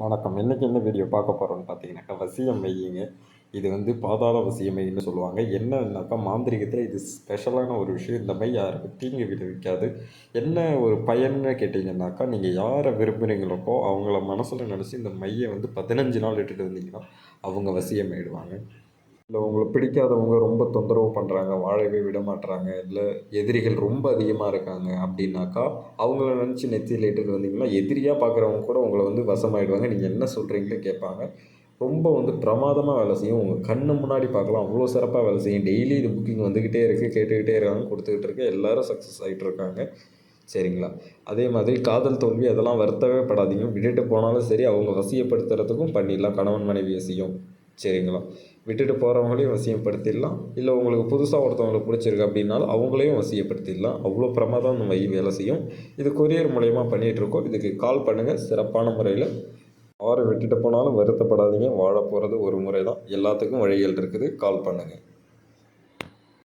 வணக்கம். இன்றைக்கி என்ன வீடியோ பார்க்க போகிறோம்னு பார்த்தீங்கன்னாக்கா வசியம் மையங்க இது வந்து பாதாள வசிய மைன்னு சொல்லுவாங்க. என்னன்னாக்கா மாந்திரிகத்தில் இது ஸ்பெஷலான ஒரு விஷயம். இந்த மை யாருக்கும் தீங்கு விளைவிக்காது. என்ன ஒரு பயன்னு கேட்டிங்கன்னாக்கா நீங்கள் யாரை விரும்புகிறீங்களோ அவங்கள மனசில் நினச்சி இந்த மையை வந்து பதினஞ்சு நாள் இட்டுட்டு வந்தீங்கன்னா அவங்க வசியம் ஆயிடுவாங்க. இல்லை உங்களை பிடிக்காதவங்க ரொம்ப தொந்தரவு பண்ணுறாங்க வாழவே விட மாட்டுறாங்க இல்லை எதிரிகள் ரொம்ப அதிகமாக இருக்காங்க அப்படின்னாக்கா அவங்கள நினச்சி நெத்தியில் இட்டு வந்தீங்கன்னா எதிரியாக பார்க்குறவங்க கூட உங்களை வந்து வசமாயிடுவாங்க. நீங்கள் என்ன சொல்கிறீங்களோ கேட்பாங்க. ரொம்ப வந்து பிரமாதமாக வேலை செய்யும். உங்கள் கண்ணு முன்னாடி பார்க்கலாம். அவ்வளோ சிறப்பாக வேலை செய்யும். டெய்லி இது புக்கிங் வந்துக்கிட்டே இருக்குது கேட்டுக்கிட்டே இருக்காங்க கொடுத்துக்கிட்டு இருக்கு. எல்லோரும் சக்ஸஸ் ஆகிட்டு இருக்காங்க. சரிங்களா? அதே மாதிரி காதல் தோல்வி அதெல்லாம் வருத்தவே படாதீங்க. விட்டுட்டு போனாலும் சரி அவங்க வசியப்படுத்துறதுக்கும் பண்ணிடலாம். கணவன் மனைவி வசியம் சரிங்களா? விட்டுட்டு போகிறவங்களையும் வசியப்படுத்திடலாம். இல்லை உங்களுக்கு புதுசாக ஒருத்தவங்களுக்கு பிடிச்சிருக்கு அப்படின்னாலும் அவங்களையும் வசியப்படுத்திடலாம். அவ்வளோ பிரமாதம் இந்த வேலை செய்யும். இது கொரியர் மூலயமா பண்ணிகிட்ருக்கோம் இதுக்கு கால் பண்ணுங்கள் சிறப்பான முறையில் யாரை விட்டுட்டு போனாலும் வருத்தப்படாதீங்க. வாழ போகிறது ஒரு முறை தான் எல்லாத்துக்கும் வழிகள் இருக்குது. கால் பண்ணுங்கள்